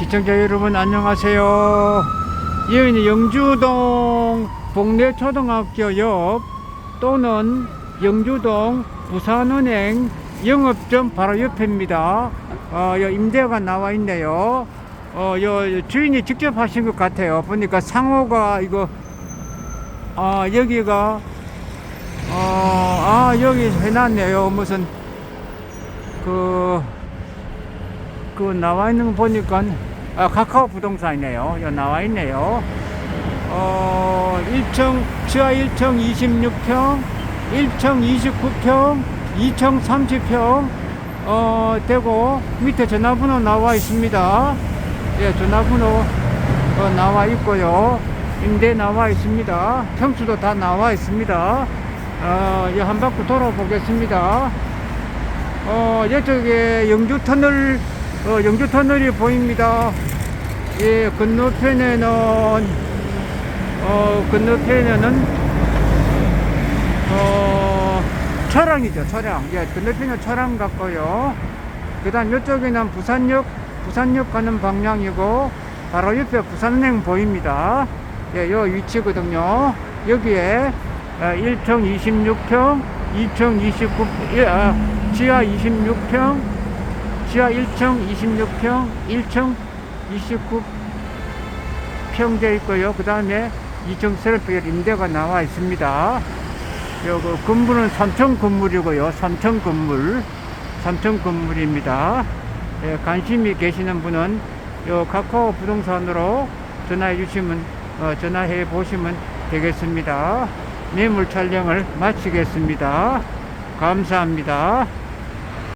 시청자 여러분 안녕하세요. 여기는 영주동 복내초등학교 옆 또는 영주동 부산은행 영업점 바로 옆입니다. 어, 여 임대가 나와 있네요. 어, 여 주인이 직접 하신 것 같아요. 보니까 상호가 이거 아 여기가 어, 아 여기 해놨네요. 무슨 그 그 나와 있는 거 보니까 아, 카카오 부동산이네요. 여기 나와 있네요. 어, 1층 지하 1층 26평, 1층 29평, 2층 30평 어, 되고 밑에 전화번호 나와 있습니다. 예, 전화번호 어, 나와 있고요. 임대 나와 있습니다. 평수도 다 나와 있습니다. 어, 이한 바퀴 돌아보겠습니다. 어, 이쪽에 영주 터널, 어, 영주 터널이 보입니다. 예, 건너편에는, 어, 건너편에는, 어, 차량이죠, 차량. 예, 건너편에 차량 같고요. 그 다음 이쪽에는 부산역, 부산역 가는 방향이고, 바로 옆에 부산은행 보입니다. 예, 요 위치거든요. 여기에 어, 1층 26평, 2층 29, 예, 아, 지하 26평, 지하 1층 26평, 1층 29 평 되어 있고요. 그 다음에 2층 셀프에 임대가 나와 있습니다. 요, 그 건물은 3층 건물이고요. 3층 건물, 3층 건물입니다. 예, 관심이 계시는 분은 요 카카오 부동산으로 전화해 주시면, 어, 전화해 보시면 되겠습니다. 매물 촬영을 마치겠습니다. 감사합니다.